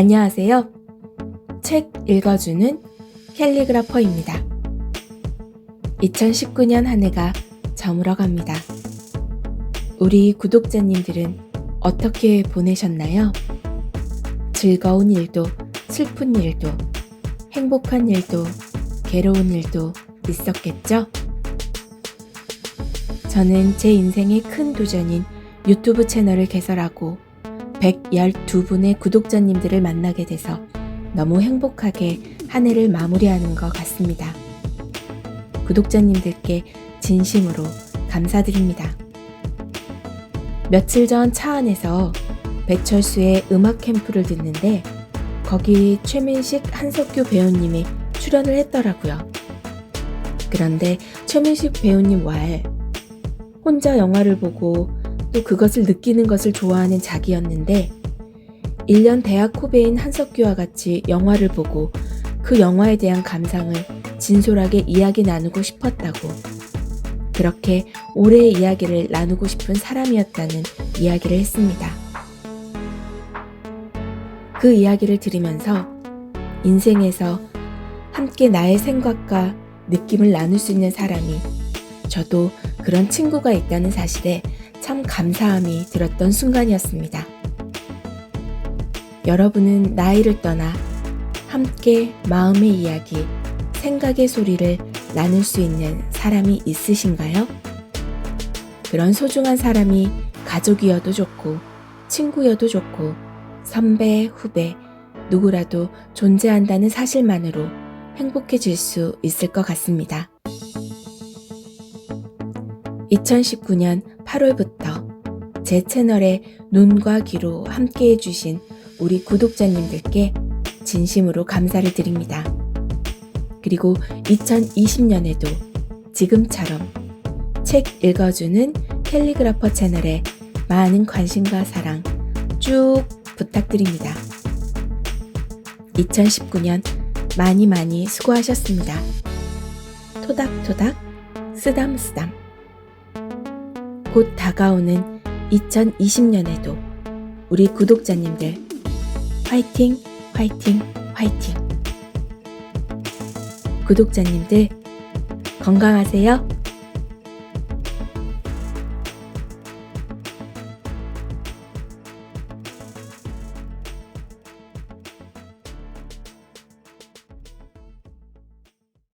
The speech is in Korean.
안녕하세요. 책 읽어주는 캘리그라퍼입니다. 2019년 한 해가 저물어 갑니다. 우리 구독자님들은 어떻게 보내셨나요? 즐거운 일도, 슬픈 일도, 행복한 일도, 괴로운 일도 있었겠죠? 저는 제 인생의 큰 도전인 유튜브 채널을 개설하고 112분의 구독자님들을 만나게 돼서 너무 행복하게 한 해를 마무리하는 것 같습니다. 구독자님들께 진심으로 감사드립니다. 며칠 전 차 안에서 배철수의 음악 캠프를 듣는데 거기 최민식 한석규 배우님이 출연을 했더라고요. 그런데 최민식 배우님 왈 혼자 영화를 보고 또 그것을 느끼는 것을 좋아하는 자기였는데 1년 대학 후배인 한석규와 같이 영화를 보고 그 영화에 대한 감상을 진솔하게 이야기 나누고 싶었다고 그렇게 오래의 이야기를 나누고 싶은 사람이었다는 이야기를 했습니다. 그 이야기를 들으면서 인생에서 함께 나의 생각과 느낌을 나눌 수 있는 사람이 저도 그런 친구가 있다는 사실에 참 감사함이 들었던 순간이었습니다. 여러분은 나이를 떠나 함께 마음의 이야기, 생각의 소리를 나눌 수 있는 사람이 있으신가요? 그런 소중한 사람이 가족이어도 좋고, 친구여도 좋고, 선배, 후배, 누구라도 존재한다는 사실만으로 행복해질 수 있을 것 같습니다. 2019년 8월부터 제 채널에 눈과 귀로 함께 해주신 우리 구독자님들께 진심으로 감사를 드립니다. 그리고 2020년에도 지금처럼 책 읽어주는 캘리그라퍼 채널에 많은 관심과 사랑 쭉 부탁드립니다. 2019년 많이 많이 수고하셨습니다. 토닥토닥, 쓰담쓰담. 곧 다가오는 2020년에도 우리 구독자님들 화이팅, 화이팅, 화이팅. 구독자님들 건강하세요.